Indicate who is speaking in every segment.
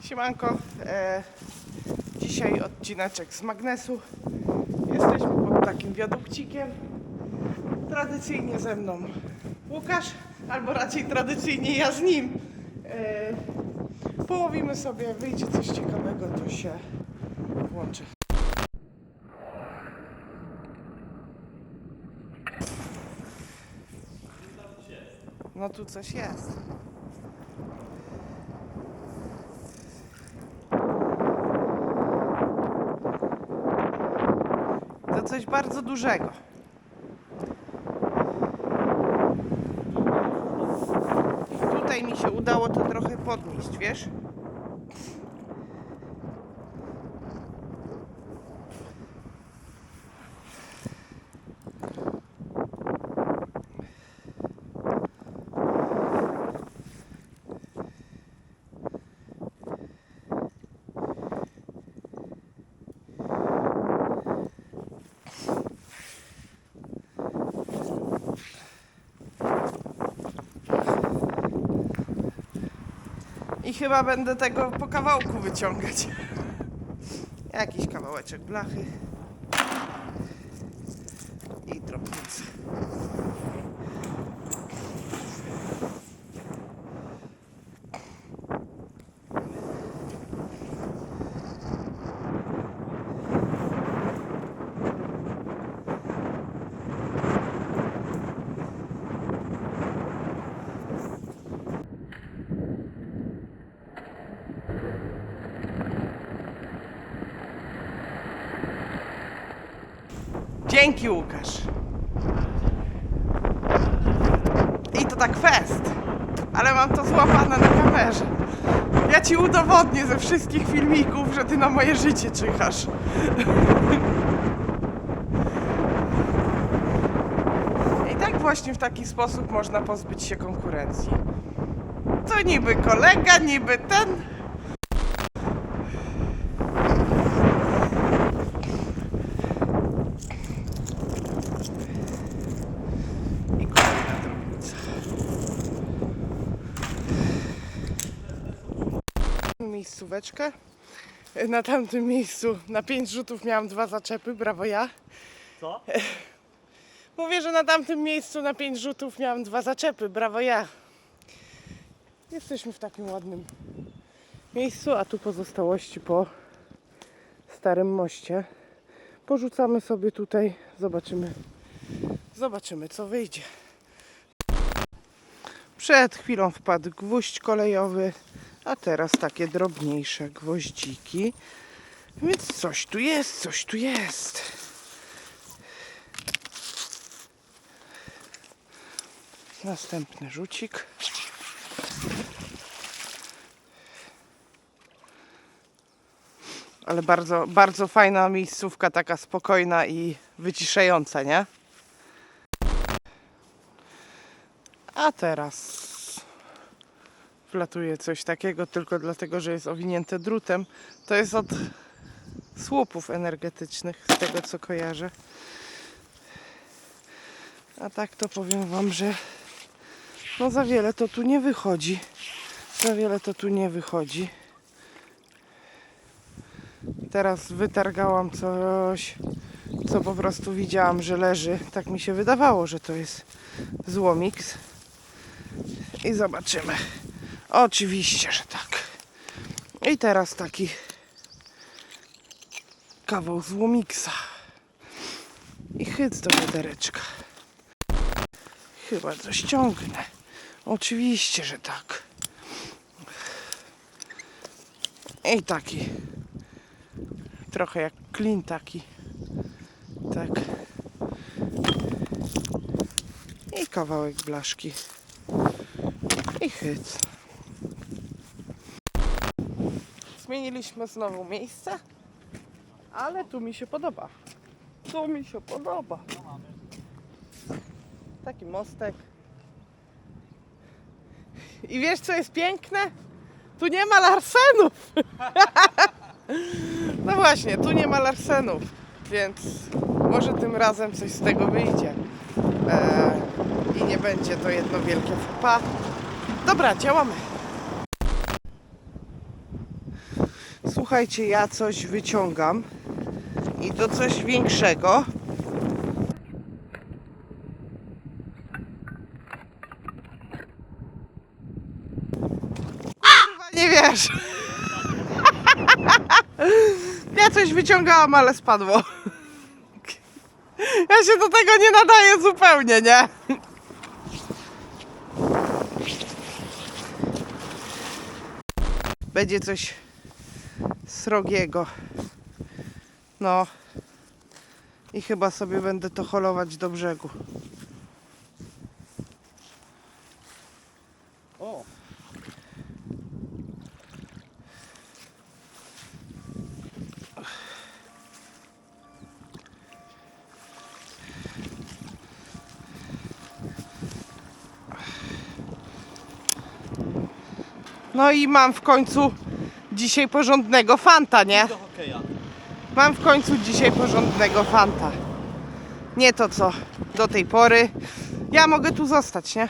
Speaker 1: Siemanko, e, dzisiaj odcineczek z magnesu. Jesteśmy pod takim wiadukcikiem. Tradycyjnie ze mną Łukasz, albo raczej tradycyjnie ja z nim. E, połowimy sobie, wyjdzie coś ciekawego, to się włączę. No tu coś jest. To coś bardzo dużego. Tutaj mi się udało to trochę podnieść, wiesz? Chyba będę tego po kawałku wyciągać. Jakiś kawałeczek blachy. I drobnicy. Dzięki Łukasz. I to tak fest. Ale mam to złapane na kamerze. Ja ci udowodnię ze wszystkich filmików, że ty na moje życie czyhasz. I tak właśnie w taki sposób można pozbyć się konkurencji. To niby kolega, niby ten. I kolejna drobnica. Miejscóweczkę. Na tamtym miejscu na pięć rzutów miałam dwa zaczepy, brawo ja.
Speaker 2: Co?
Speaker 1: Mówię, że na tamtym miejscu na pięć rzutów miałam dwa zaczepy, brawo ja. Jesteśmy w takim ładnym miejscu, a tu pozostałości po starym moście. Porzucamy sobie tutaj, zobaczymy, zobaczymy co wyjdzie. Przed chwilą wpadł gwóźdź kolejowy, a teraz takie drobniejsze gwoździki. Więc coś tu jest, coś tu jest. Następny rzucik. Ale bardzo, bardzo fajna miejscówka, taka spokojna i wyciszająca, nie? A teraz wlatuje coś takiego tylko dlatego, że jest owinięte drutem. To jest od słupów energetycznych, z tego co kojarzę. A tak to powiem Wam, że no za wiele to tu nie wychodzi. Za wiele to tu nie wychodzi. Teraz wytargałam coś, co po prostu widziałam, że leży. Tak mi się wydawało, że to jest złomix. I zobaczymy. Oczywiście, że tak. I teraz taki kawał złomiksa. I chyc do wiadereczka. Chyba coś ciągnę. Oczywiście, że tak. I taki. Trochę jak klin taki. Tak. I kawałek blaszki. I chyc. Zmieniliśmy znowu miejsce, ale tu mi się podoba. Tu mi się podoba. Taki mostek. I wiesz co jest piękne? Tu nie ma larsenów. no właśnie, tu nie ma larsenów, więc może tym razem coś z tego wyjdzie. Eee, I nie będzie to jedno wielkie pas. Dobra, działamy. Słuchajcie, ja coś wyciągam i to coś większego. Nie wiesz. Ja coś wyciągałam, ale spadło. Ja się do tego nie nadaję zupełnie, nie? Będzie coś srogiego. No. I chyba sobie będę to holować do brzegu.
Speaker 2: O!
Speaker 1: No i mam w końcu dzisiaj porządnego fanta, nie?
Speaker 2: Do hokeja.
Speaker 1: Mam w końcu dzisiaj porządnego fanta. Nie to co do tej pory. Ja mogę tu zostać, nie?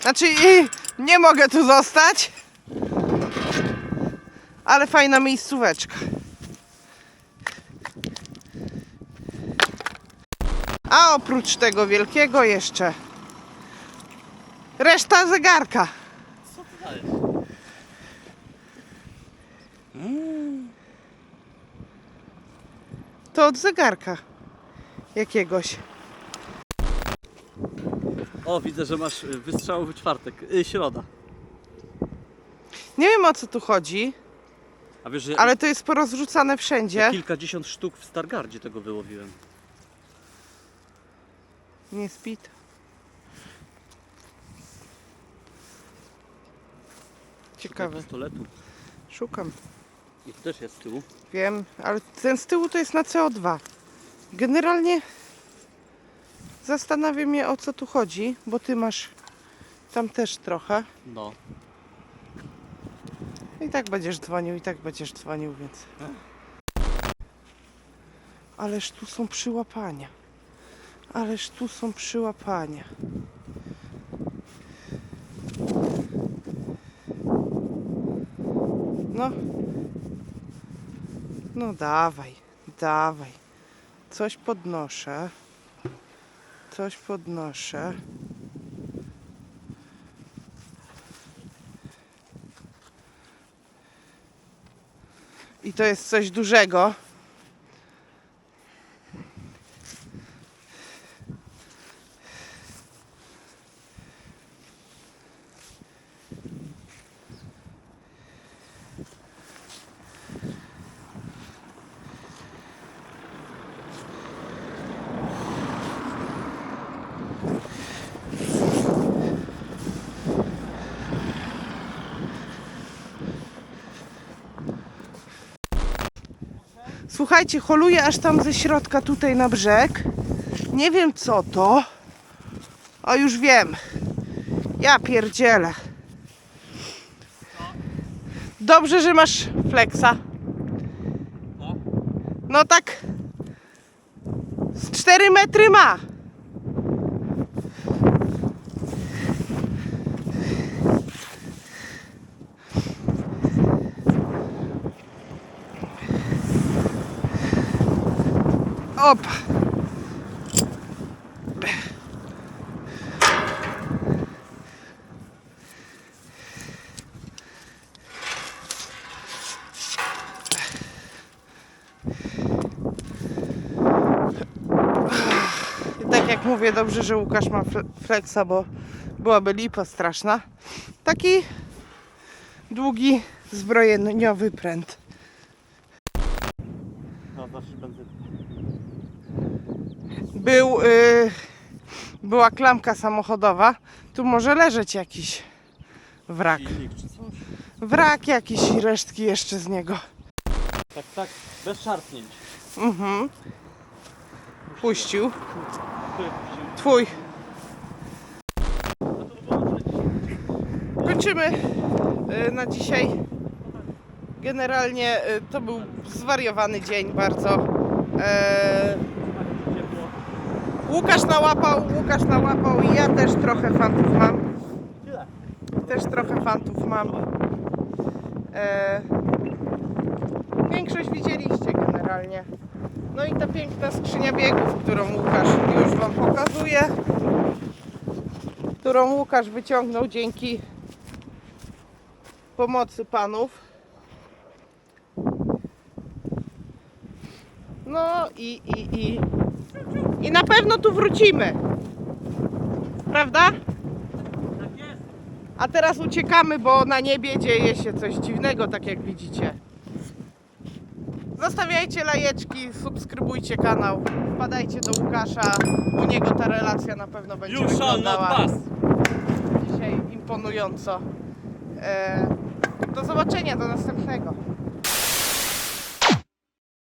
Speaker 1: Znaczy nie mogę tu zostać. Ale fajna miejscóweczka. A oprócz tego wielkiego jeszcze reszta zegarka.
Speaker 2: Co ty dajesz?
Speaker 1: To od zegarka jakiegoś.
Speaker 2: O, widzę, że masz y, wystrzałowy czwartek. Y, środa.
Speaker 1: Nie wiem o co tu chodzi,
Speaker 2: A wiesz, że
Speaker 1: ale to jest porozrzucane
Speaker 2: ja
Speaker 1: wszędzie.
Speaker 2: kilkadziesiąt sztuk w Stargardzie tego wyłowiłem.
Speaker 1: Nie spit. Ciekawe.
Speaker 2: Pistoletu.
Speaker 1: Szukam.
Speaker 2: I tu też jest z tyłu.
Speaker 1: Wiem, ale ten z tyłu to jest na CO2. Generalnie zastanawiam mnie o co tu chodzi, bo ty masz tam też trochę.
Speaker 2: No.
Speaker 1: I tak będziesz dzwonił, i tak będziesz dzwonił, więc. Ależ tu są przyłapania. Ależ tu są przyłapania. No. No dawaj, dawaj. Coś podnoszę. Coś podnoszę. I to jest coś dużego. Słuchajcie, holuję aż tam ze środka tutaj na brzeg. Nie wiem co to. O już wiem. Ja pierdzielę. Dobrze, że masz flexa.
Speaker 2: No.
Speaker 1: No tak. Z 4 metry ma. Opa. I tak jak mówię, dobrze, że Łukasz ma fle- flexa, bo byłaby lipa straszna. Taki długi, zbrojeniowy pręt.
Speaker 2: No, zawsze będę.
Speaker 1: Był, y, była klamka samochodowa. Tu może leżeć jakiś wrak. Wrak jakiś i resztki jeszcze z niego.
Speaker 2: Tak, tak. Bez szarpnięć.
Speaker 1: Mhm. Puścił. Twój. Kończymy y, na dzisiaj. Generalnie y, to był zwariowany dzień bardzo. E,
Speaker 2: Ciepło.
Speaker 1: Łukasz nałapał, Łukasz nałapał i ja też trochę fantów mam. Też trochę fantów mam. E, Większość widzieliście generalnie. No i ta piękna skrzynia biegów, którą Łukasz już Wam pokazuje. Którą Łukasz wyciągnął dzięki pomocy panów. No i, i, i, i na pewno tu wrócimy. Prawda? A teraz uciekamy, bo na niebie dzieje się coś dziwnego, tak jak widzicie. Zostawiajcie lajeczki, subskrybujcie kanał, wpadajcie do Łukasza. U niego ta relacja na pewno będzie
Speaker 2: You
Speaker 1: wyglądała dzisiaj imponująco. E, do zobaczenia, do następnego.